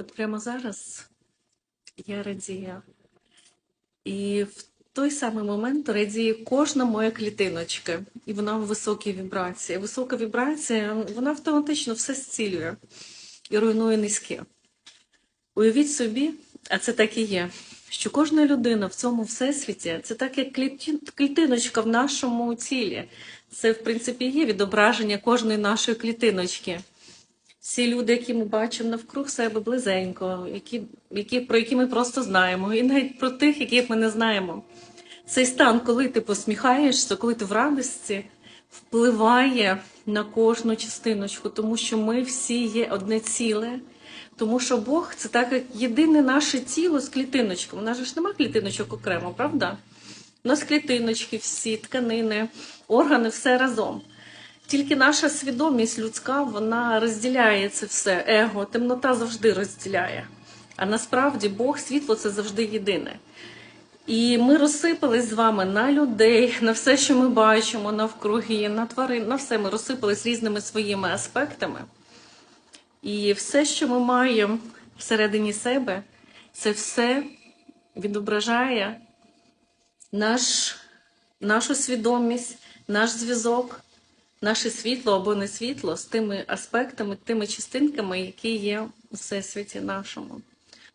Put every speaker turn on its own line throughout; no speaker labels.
От прямо зараз я радію. І в той самий момент радіє кожна моя клітиночка, і вона в високій вібрації. Висока вібрація, вона автоматично все зцілює і руйнує низьке. Уявіть собі, а це так і є, що кожна людина в цьому всесвіті це так, як клітиночка в нашому тілі. Це, в принципі, є відображення кожної нашої клітиночки. Всі люди, які ми бачимо навкруг себе близенько, які, які, про які ми просто знаємо, і навіть про тих, яких ми не знаємо. Цей стан, коли ти посміхаєшся, коли ти в радості, впливає на кожну частиночку, тому що ми всі є одне ціле. Тому що Бог це так як єдине наше тіло з клітиночками. У нас же ж нема клітиночок окремо, правда? У нас клітиночки, всі, тканини, органи, все разом. Тільки наша свідомість людська, вона розділяє це все. Его, темнота завжди розділяє. А насправді Бог, світло це завжди єдине. І ми розсипались з вами на людей, на все, що ми бачимо навкруги, на тварин, на все ми розсипались різними своїми аспектами. І все, що ми маємо всередині себе, це все відображає наш, нашу свідомість, наш зв'язок, наше світло або не світло з тими аспектами, тими частинками, які є у всесвіті нашому.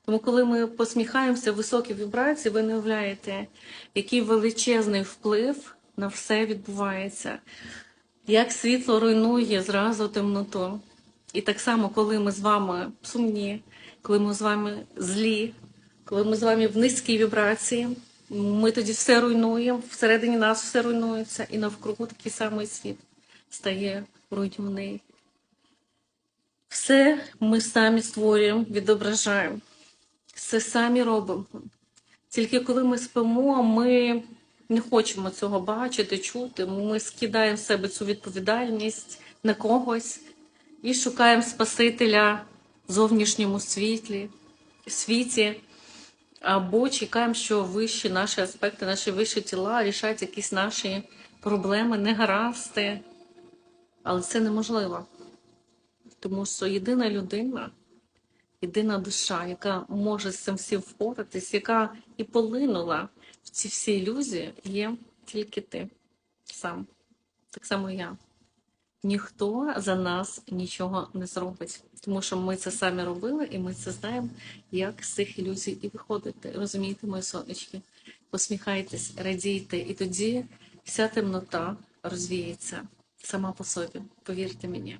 Тому, коли ми посміхаємося високі вібрації, ви не уявляєте, який величезний вплив на все відбувається, як світло руйнує зразу темноту. І так само, коли ми з вами сумні, коли ми з вами злі, коли ми з вами в низькій вібрації, ми тоді все руйнуємо, всередині нас все руйнується, і навкруги такий самий світ стає руйнівний. Все ми самі створюємо, відображаємо, все самі робимо. Тільки коли ми спимо, ми не хочемо цього бачити, чути. Ми скидаємо з себе цю відповідальність на когось і шукаємо Спасителя в зовнішньому світлі, світі, або чекаємо, що вищі наші аспекти, наші вищі тіла рішать якісь наші проблеми, негаразди. Але це неможливо. Тому що єдина людина, єдина душа, яка може з цим всім впоратись, яка і полинула в ці всі ілюзії, є тільки ти сам. Так само я. Ніхто за нас нічого не зробить, тому що ми це самі робили, і ми це знаємо, як з цих ілюзій і виходити. Розумієте, мої сонечки? Посміхайтесь, радійте, і тоді вся темнота розвіється сама по собі. Повірте мені.